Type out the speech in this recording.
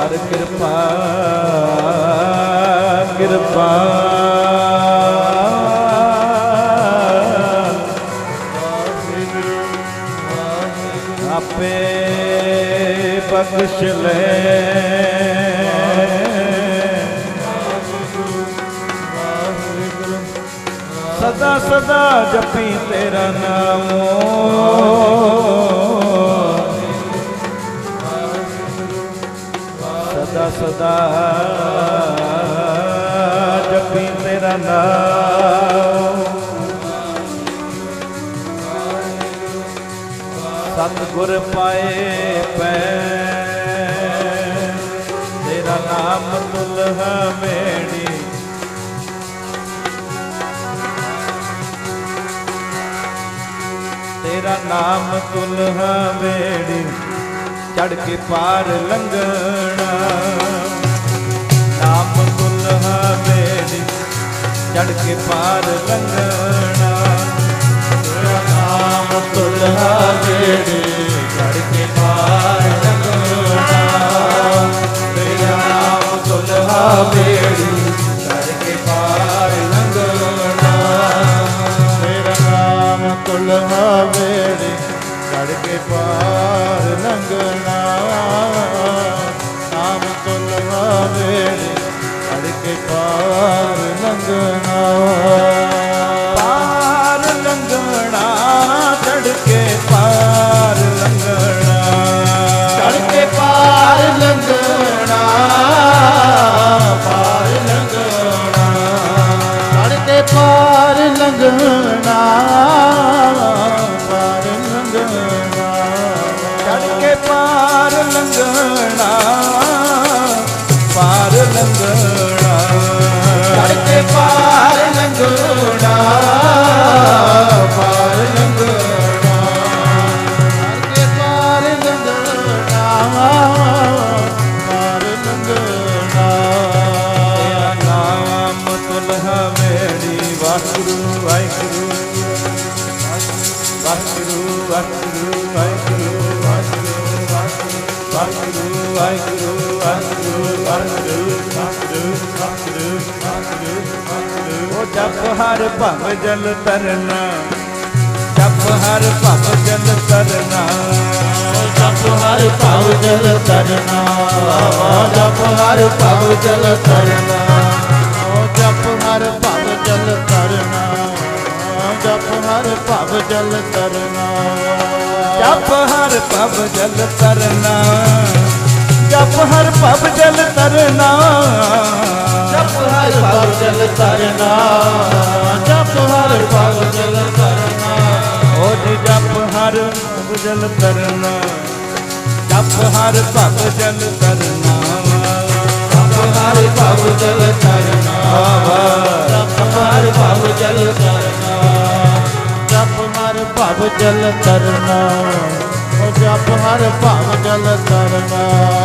ਕਰ ਕਿਰਪਾ ਕਿਰਪਾ। ਆਪੇ ਬਖਸ਼ ਲੈ। ਸਦਾ ਸਦਾ ਜਪੀ ਤੇਰਾ ਨਾਮ। ਜਪੀ ਤੇਰਾ ਨਾਮ ਸਤਿਗੁਰ ਪਾਏ ਪੈ, ਤੇਰਾ ਨਾਮ ਤੁਲਹਾ ਮੇੜੀ ਤੇਰਾ ਨਾਮ ਤੁਲਹਾ ਮੇੜੀ ਚੜ ਕੇ ਪਾਰ ਲੰਘਣਾ। ਚੜ ਕੇ ਪਾਰ ਲੰਘਣਾ। ਤੇਰਾ ਨਾਮ ਤੁਲਹਾ ਮੇੜੀ ਚੜ ਕੇ ਪਾਰ ਲੰਘਣਾ। ਤੇਰਾ ਨਾਮ ਤੁਲਹਾ ਮੇੜੀ ਚੜ ਕੇ ਪਾਰ ਲੰਘਣਾ। ਤੇਰਾ ਨਾਮ ਕੁਲਹਾ ਵੇੜੀ ਚੜ ਕੇ ਪਾਰ ਲੰਘਣਾ। ਕੇ ਪਾਰ ਲੰਘਣਾ। ਪਾਰ ਲੰਘਣਾ ਚੜ ਕੇ ਪਾਰ ਲੰਘਣਾ। ਚੜ ਕੇ ਪਾਰ ਲੰਘਣਾ। ਪਾਰ ਲੰਘਣਾ। ਚੜ ਕੇ ਪਾਰ ਲੰਘਣਾ। ਵਾਹਿਗੁਰੂ ਵਾਹਿਗੁਰੂ ਵਾਹਿਗੁਰੂ ਵਾਹਿਗੁਰੂ ਵਾਹਿਗੁਰੂ ਵਾਹਿਗੁਰੂ ਵਾਹਿਗੁਰੂ ਵਾਹਿਗੁਰੂ ਵਾਹਿਗੁਰੂ ਵਾਹਿਗੁਰੂ ਉਹ ਜਪ ਹਰ ਭਵ ਜਲ ਤਰਨਾ। ਜਪ ਹਰ ਭਵ ਜਲ ਤਰਨਾ। ਜਪ ਹਰ ਭਵ ਜਲ ਤਰਨਾ। ਜਪ ਹਰ ਭਵ ਜਲ ਤਰਨਾ। ਜਪ ਹਰ ਭਵ ਜਲ ਤਰਨਾ। ਜਪ ਹਰ ਭਵ ਜਲ ਤਰਨਾ। ਜਪ ਹਰ ਭਵ ਜਲ ਤਰਨਾ। ਜਪ ਹਰ ਭਵ ਜਲ ਤਰਨਾ। ਜਪ ਹਰ ਭਵ ਜਲ ਤਰਨਾ। ਜਪ ਹਰ ਭਵ ਜਲ ਤਰਨਾ। ਜਪ ਹਰ ਭਵ ਜਲ ਤਰਨਾ। ਜਪ ਹਰ ਭਵ ਜਲ ਹਰ ਭਵ ਜਲ ਤਰਨਾ ਓ ਜਪ ਹਰ ਭਵ ਜਲ ਤਰਨਾ